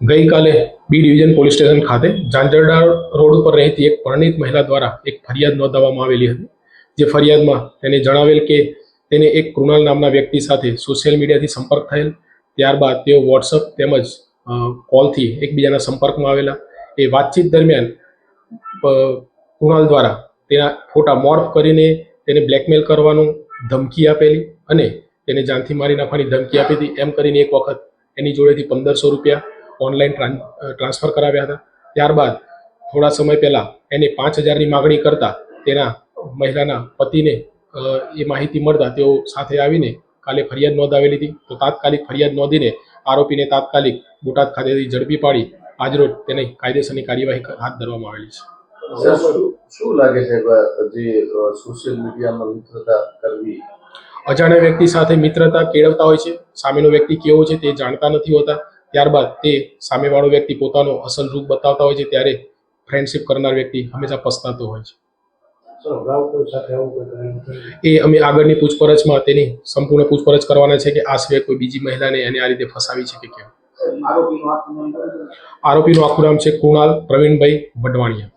ગઈકાલે B division police station ખાતે Zanzarda road ઉપર રહેતી એક પરણિત મહિલા દ્વારા એક ફરિયાદ નોંધાવવામાં આવેલી હતી, જે ફરિયાદમાં તેને જણાવેલ કે તેને એક કૃણાલ નામના વ્યક્તિ સાથે સોશિયલ મીડિયાથી સંપર્ક થયેલ, ત્યારબાદ તેઓ વોટ્સઅપ તેમજ કોલથી એકબીજાના સંપર્કમાં આવેલા. એ વાતચીત દરમિયાન કૃણાલ દ્વારા તેના ફોટા મોર્ફ કરીને તેને બ્લેકમેલ કરવાનું ધમકી આપેલી અને તેને જાનથી મારી નાખવાની ધમકી આપી હતી. એમ કરીને એક વખત એની જોડેથી પંદરસો રૂપિયા ઓનલાઈન ટ્રાન્સફર કરાવ્યા હતા. ત્યારબાદ થોડા સમય પહેલા એને પાંચ હજારની માગણી કરતા તેના મહિલાના પતિને એ માહિતી મળતા તેઓ સાથે આવીને કાલે ફરિયાદ નોંધાવેલી હતી. તો તાત્કાલિક ફરિયાદ નોંધીને આરોપીને તાત્કાલિક બોટાદ ખાતેથી ઝડપી પાડી આજરોજ તેને કાયદેસરની કાર્યવાહી હાથ ધરવામાં આવેલી છે. શું- શું લાગે છે જે સોશિયલ મીડિયામાં મિત્રતા કરવી? અજાણ્યા વ્યક્તિ સાથે મિત્રતા કેળવતા હોય છે. સામેનો વ્યક્તિ કેવો છે તે જાણતા નથી હોતા. ત્યારબાદ તે સામેવાળો વ્યક્તિ પોતાનો અસલ રૂપ બતાવતા હોય છે ત્યારે ફ્રેન્ડશિપ કરનાર વ્યક્તિ હંમેશા પસ્તાતો હોય છે? એ અમે આગળની પૂછપરછમાં તેની સંપૂર્ણ પૂછપરછ કરવાના છે કે આ સિવાય કોઈ બીજી મહિલાને એને આ રીતે ફસાવી છે કે કેમ? આરોપીનું આખું નામ છે કૃણાલ પ્રવીણભાઈ વઢવાણિયા.